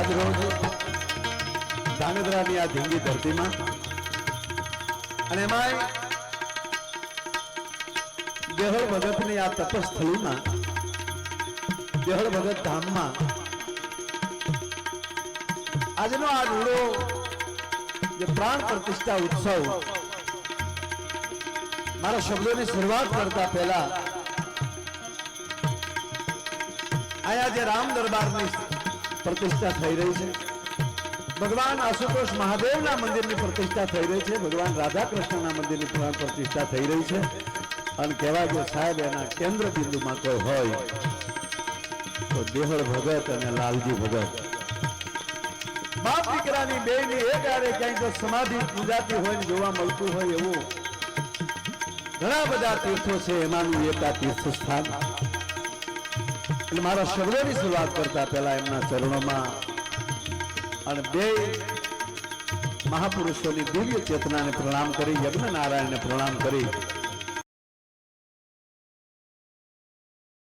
આજ રોજ ધાનેદ્રાની આ ધીંગી ધરતીમાં અને એમાં દેહળ ભગતની આ તપસ્થળીમાં દેહળ ભગત ધામમાં આજનો આ રૂડો જે પ્રાણ પ્રતિષ્ઠા ઉત્સવ, મારા શબ્દોની શરૂઆત કરતા પહેલા અહીંયા જે રામ દરબારની પ્રતિષ્ઠા થઈ રહી છે. ભગવાન આશુતોષ મહાદેવના મંદિરની પ્રતિષ્ઠા થઈ રહી છે. ભગવાન રાધા કૃષ્ણના મંદિરની પ્રતિષ્ઠા થઈ રહી છે. અને કહેવાય કે સાહેબ, એના કેન્દ્ર બિંદુમાં કોઈ હોય તો દેહળ ભગત અને લાલજી ભગત. બાપ દીકરાની બે ની એક આરે ક્યાંય જો સમાધિ પૂજાતી હોય ને જોવા મળતું હોય એવું ઘણા બધા તીર્થો છે. એમાંનું એક આ તીર્થ સ્થાન એટલે મારા શબ્દોની શરૂઆત કરતા પહેલા એમના ચરણોમાં અને બે મહાપુરુષોની દિવ્ય ચેતનાને પ્રણામ કરી યજ્ઞ નારાયણને પ્રણામ કરી.